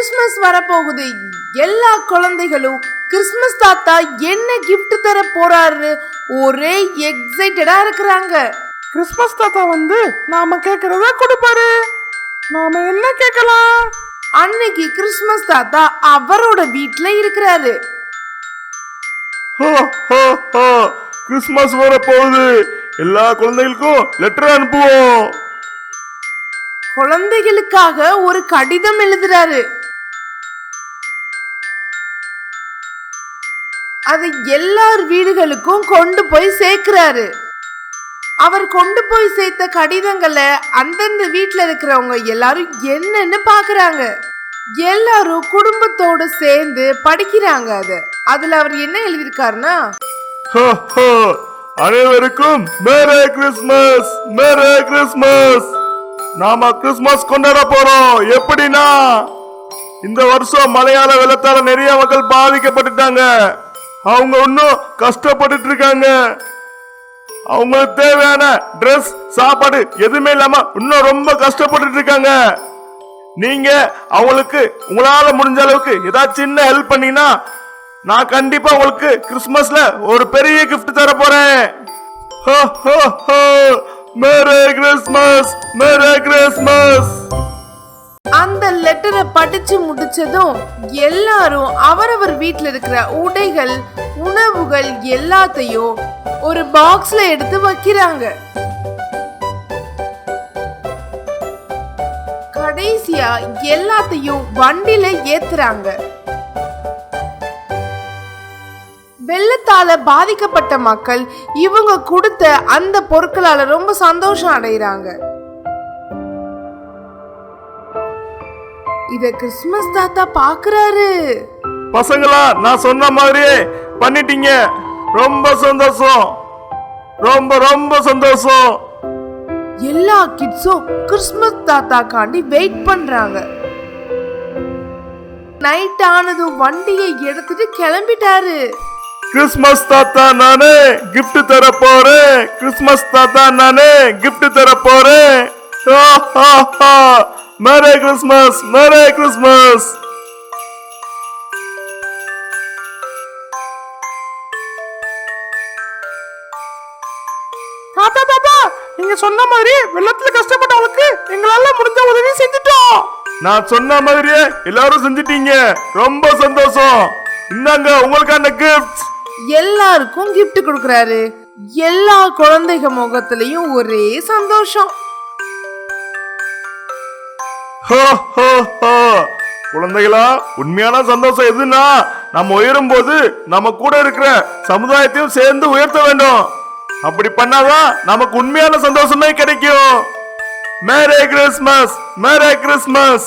Christmas வரப்போகுது. எல்லா குழந்தைகளும் கிறிஸ்மஸ் தாத்தா என்ன gift தர போறாரு ஒரே எக்ஸைட்டடா இருக்கிறாங்க. கிறிஸ்மஸ் தாத்தா வந்து நாம கேக்குறத கொடுப்பாரு. நாம என்ன கேட்கலாம்? அன்னைக்கு கிறிஸ்மஸ் தாத்தா அவரோட வீட்ல இருக்கிறாரு. ஹோ, ஹோ, ஹோ. கிறிஸ்மஸ் வர போகுது எல்லா குழந்தைகளுக்கும் லெட்டர் அனுப்புவோம். குழந்தைகளுக்காக ஒரு கடிதம் எழுதுறாரு. அதை எல்லார் வீடுகளுக்கும் கொண்டு போய் சேர்க்கிறாரு. அவர் கொண்டு போய் சேர்த்த கடிதங்களை அந்தந்த வீட்டில் இருக்கிறவங்க எல்லாரும் என்னன்னு பாக்குறாங்க. எல்லாரும் குடும்பத்தோடு சேர்ந்து படிக்கிறாங்க அது. அதுல அவர் என்ன எழுதியிருக்காருன்னா ஹோ, ஹோ. அனைவருக்கும் மேரே கிறிஸ்மஸ் மேரே கிறிஸ்மஸ். நாம கிறிஸ்மஸ் கொண்டாட போறோம். எப்படின்னா இந்த வருஷம் மலையாள வெள்ளத்தால நிறைய மக்கள் பாதிக்கப்பட்டுட்டாங்க. அவங்க இன்னும் கஷ்டப்பட்டுட்டு இருக்காங்க. அவங்களுக்கு தேவையான ட்ரெஸ் சாப்பாடு எதுவுமே இல்லாம இன்னும் ரொம்ப கஷ்டப்பட்டுட்டு இருக்காங்க. நீங்க அவங்களுக்கு உங்களால முடிஞ்ச அளவுக்கு ஏதாச்சும் சின்ன ஹெல்ப் பண்ணீங்கன்னா நான் கண்டிப்பா உங்களுக்கு கிறிஸ்துமஸ்ல ஒரு பெரிய கிஃப்ட் தர போறேன். ஹோ, ஹோ, ஹோ. மேரே கிறிஸ்துமஸ் மேரே கிறிஸ்துமஸ் அந்த படிச்சு முடிச்சதும் எல்லாரும் அவரவர் வீட்ல இருக்கிற உடைகள் உணவுகள் எல்லாத்தையும் ஒரு பாக்ஸ்ல எடுத்து வைக்கிறாங்க. கடைசியா எல்லாத்தையும் வண்டியில ஏத்துறாங்க. வெள்ளத்தால பாதிக்கப்பட்ட மக்கள் இவங்க கொடுத்த அந்த பொருட்களால ரொம்ப சந்தோஷம் அடைகிறாங்க இத கிறிஸ்மஸ் தாத்தா பாக்குறாரு. பசங்களா நான் சொன்ன மாதிரியே பண்ணிட்டீங்க. ரொம்ப சந்தோஷம். ரொம்ப ரொம்ப சந்தோஷம். எல்லா கிட்ஸும் கிறிஸ்மஸ் தாத்தாக்காண்டி வெயிட் பண்றாங்க. நைட் ஆனதும் வண்டியை எடுத்துட்டு கிளம்பிட்டாரு. கிறிஸ்மஸ் தாத்தா நானே gift தர போறேன். கிறிஸ்மஸ் தாத்தா நானே gift தர போறேன். மேரே கிறிஸ்மஸ் மேரே கிறிஸ்மஸ் தாத்தா தாத்தா நீங்க சொன்ன மாதிரி வெள்ளத்துல கஷ்டப்பட்டவங்களுக்கு எங்களால முடிஞ்ச உதவி செஞ்சுட்டோம். நான் சொன்ன மாதிரியே எல்லாரும் செஞ்சிட்டீங்க. ரொம்ப சந்தோஷம். இந்தாங்க உங்களுக்கான கிஃப்ட் எல்லாருக்கும் gift கொடுக்கறாரு. எல்லா குழந்தைங்க முகத்திலையும் ஒரே சந்தோஷம். குழந்தைகளா உண்மையான சந்தோஷம் எதுனா நம்ம உயரும் போது நம்ம கூட இருக்கிற சமுதாயத்தையும் சேர்ந்து உயர்த்த வேண்டும். அப்படி பண்ணாதான் நமக்கு உண்மையான சந்தோஷமே கிடைக்கும். Merry Christmas merry Christmas.